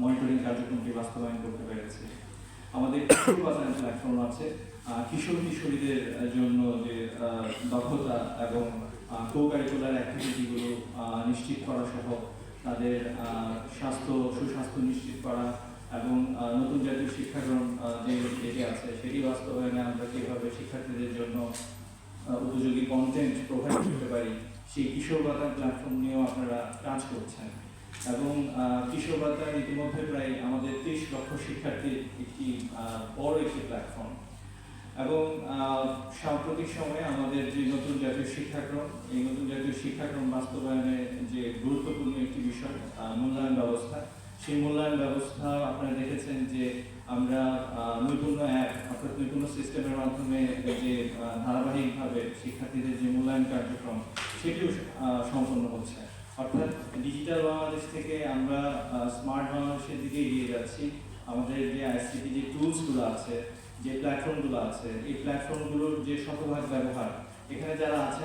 Monitoring কার্যক্রমটি বাস্তবায়ন করতে পেরেছে। আমাদের প্ল্যাটফর্ম আছে কিশোর কিশোরীদের জন্য যে দক্ষতা এবং কো অ্যাক্টিভিটিগুলো নিশ্চিত করা সহ তাদের স্বাস্থ্য, সুস্বাস্থ্য নিশ্চিত করা এবং নতুন জাতীয় শিক্ষাক্রম যে, যেটি আছে সেটি বাস্তবায়নে আমরা কীভাবে শিক্ষার্থীদের জন্য উপযোগী কন্টেন্ট প্রোভাইড করতে পারি, সেই কিশোর বাতার প্ল্যাটফর্ম নিয়েও আপনারা কাজ করছেন। এবং আহ, কিশোর বাতার ইতিমধ্যে প্রায় আমাদের তেইশ লক্ষ শিক্ষার্থীর একটি বড় একটি প্ল্যাটফর্ম এবং সাম্প্রতিক সময়ে আমাদের যে নতুন জাতীয় শিক্ষাক্রম এই নতুন জাতীয় শিক্ষাক্রম বাস্তবায়নে যে গুরুত্বপূর্ণ একটি বিষয় মূল্যায়ন ব্যবস্থা সেই মূল্যায়ন ব্যবস্থা আপনারা দেখেছেন যে আমরা নৈপুণ্য অ্যাপ অর্থাৎ নৈপুণ্য সিস্টেমের মাধ্যমে যে ধারাবাহিকভাবে শিক্ষার্থীদের যে মূল্যায়ন কার্যক্রম সেটিও সম্পন্ন হচ্ছে। অর্থাৎ ডিজিটাল বাংলাদেশ থেকে আমরা স্মার্ট বাংলাদেশের দিকে এগিয়ে যাচ্ছি। আমাদের যে আইসিটি যে টুলসগুলো আছে, যে প্ল্যাটফর্মগুলো আছে, এই প্ল্যাটফর্মগুলোর যে শতভাগ ব্যবহার, এখানে যারা আছেন